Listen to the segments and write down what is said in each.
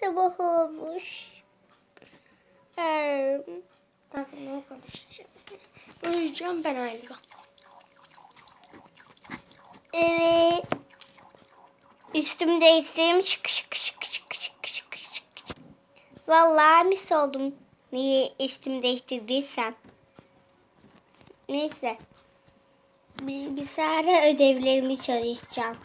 Sabah olmuş. Ee, Kanka ne konuşacağım? Uyuyacağım ben ayrıca. evet. Üstümü değiştireyim. Şık şık şık şık şık şık şık. Vallahi mis oldum. Niye üstümü değiştirdiysem. Neyse. Bilgisayara ödevlerimi çalışacağım.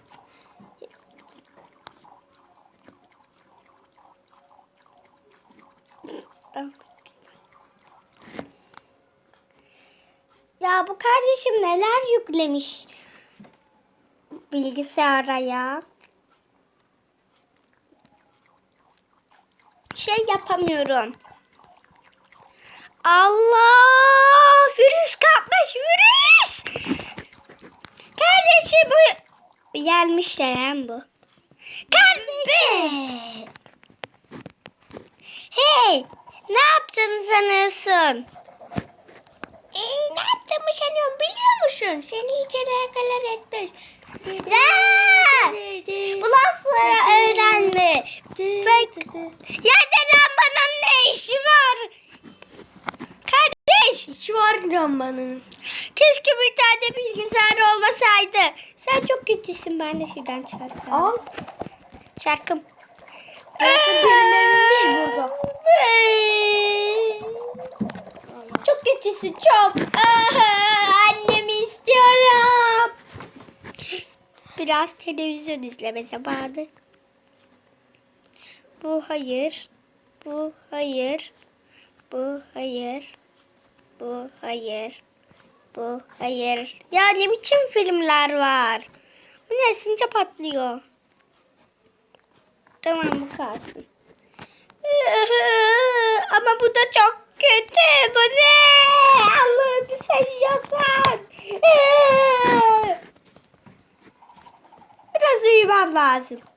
Ya bu kardeşim neler yüklemiş bilgisayara ya. Şey yapamıyorum. Allah! Virüs kapmış virüs! Kardeşim bu gelmişler hem bu. Kardeşim! Hey! Ne yaptın sanıyorsun? Ee, ne yaptığımı sanıyorum biliyor musun? Seni hiç alakadar etmez. Ya! Bu lafları öğrenme. Bak, yerde lambanın ne işi var? Kardeş, Hiç var lambanın. keşke bir tane bilgisayar olmasaydı. Sen çok kötüsün, ben de şuradan çıkartayım. Al. Çarkım. Evim değil burada. Çok kötüsün, çok. Annemi istiyorum. Biraz televizyon izleme zamanı. Bu hayır. Bu hayır. Bu hayır. Bu hayır. Bu hayır. Ya ne biçim filmler var? Bu ne ısınca patlıyor. Tamam bu kalsın. Ama bu da çok kötü. Bu ne? Allah'ını seviyorsan. Biraz uyumam lazım.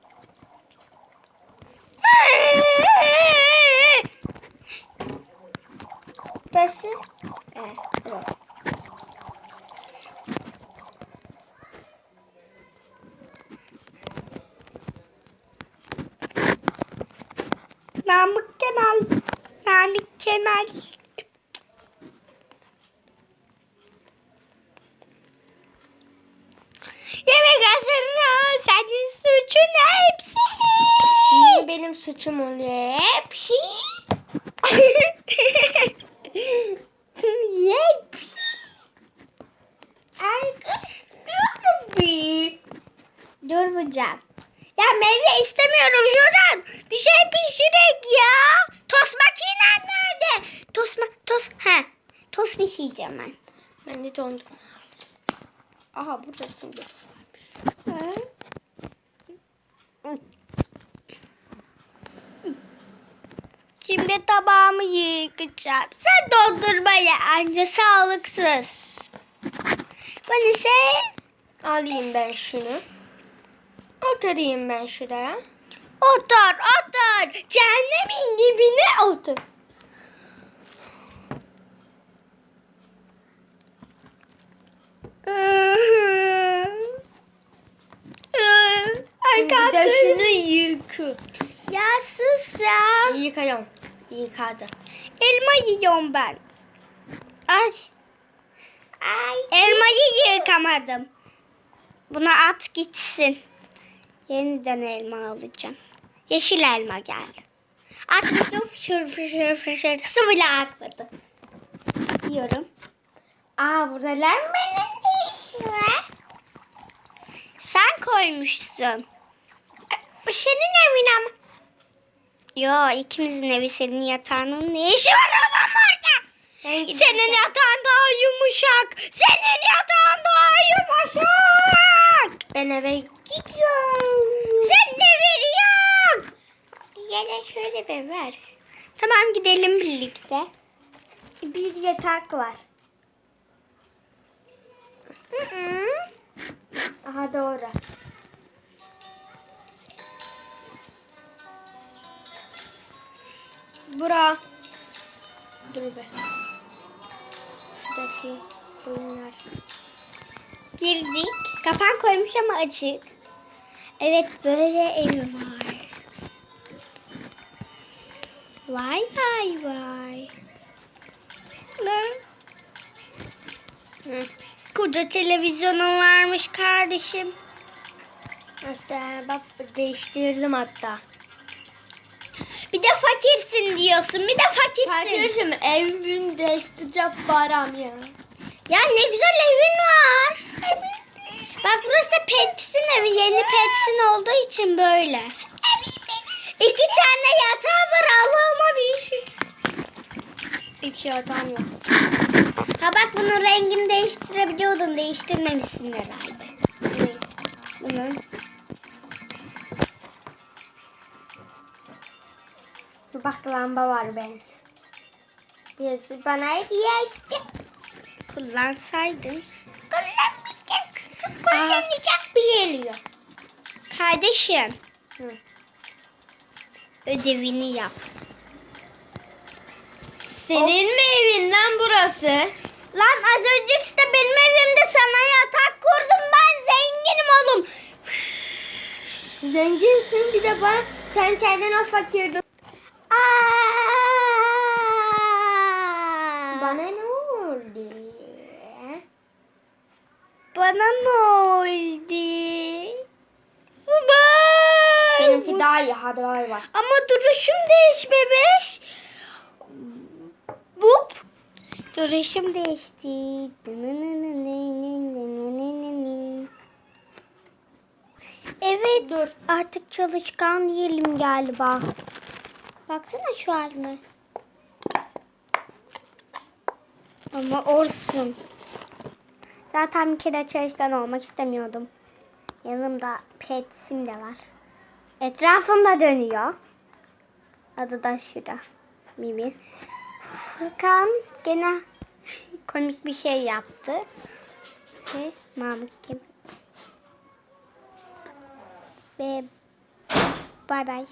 Burası? Evet. Namık Kemal. Namık Kemal. Yemek hazırla. Senin suçun hepsi. Niye benim suçum oluyor? Hepsi. Hepsi. Dur bir. Durmayacağım. Ya meyve istemiyorum şuradan. Bir şey pişirek ya. Tost makinen nerede? Tost ma tost ha. Tost pişireceğim ben. Ben de dondum. Aha burada dondum. Ha? Şimdi tabağımı yıkayacağım. Sen dondurma anca sağlıksız. Ben ise Alayım ben şunu. Oturayım ben şuraya. otur otur. Cehennemin dibine otur. Şimdi de şunu yıkı. Ya sus ya. Yıkayım. Yıkadı. Elma yiyorum ben. Ay. Ay. Elmayı yıkamadım. Buna at gitsin. Yeniden elma alacağım. Yeşil elma geldi. Atmadım fışır fışır fışır. Su bile akmadı. Yiyorum. Aa burada lambanın ne işi var? Sen koymuşsun. Bu senin evin ama. Yo ikimizin evi senin yatağının ne işi var oğlum orada? Senin yatağın daha yumuşak. Senin yatağın daha yumuşak. Ben eve gidiyorum. Sen ne veriyorsun? Yine şöyle bir ver. Tamam gidelim birlikte. Bir yatak var. Hı hı. Aha doğru. Bura. Dur be. Şuradaki oyunlar. Girdik. Kapan koymuş ama açık. Evet böyle evi var. Vay vay vay. Ne? Hı. Koca televizyonun varmış kardeşim. İşte bak değiştirdim hatta. Bir de fakirsin diyorsun. Bir de fakirsin. Kardeşim evimi değiştireceğim param ya. Ya ne güzel evin var. Evi. Yeni Pets'in olduğu için böyle. İki tane yatağı var Allah'ıma değişik. İki adam yok. Ha bak bunun rengini değiştirebiliyordun. Değiştirmemişsin herhalde. Bunun. Dur bak lamba var benim. Birisi bana hediye etti. Kullansaydın. Kullanmayacak. Kullanacak bir geliyor. Kardeşim Hı. ödevini yap. Senin mi evin lan burası? Lan az önceki de benim evimde sana yatak kurdum ben zenginim oğlum. Zenginsin bir de bana sen kendine fakirdin. Aa! Bana ne oldu? Bana ne oldu? Baba. Benimki daha iyi hadi bay bay. Ama duruşum değiş bebeş. Bup. Duruşum değişti. Evet. Dur. Artık çalışkan değilim galiba. Baksana şu halime. Ama olsun. Zaten bir kere çalışkan olmak istemiyordum. Yanımda petsim de var. Etrafımda dönüyor. Adı da şurada. Mimi. Furkan gene komik bir şey yaptı. Ve Mahmut kim? Ve bay bay.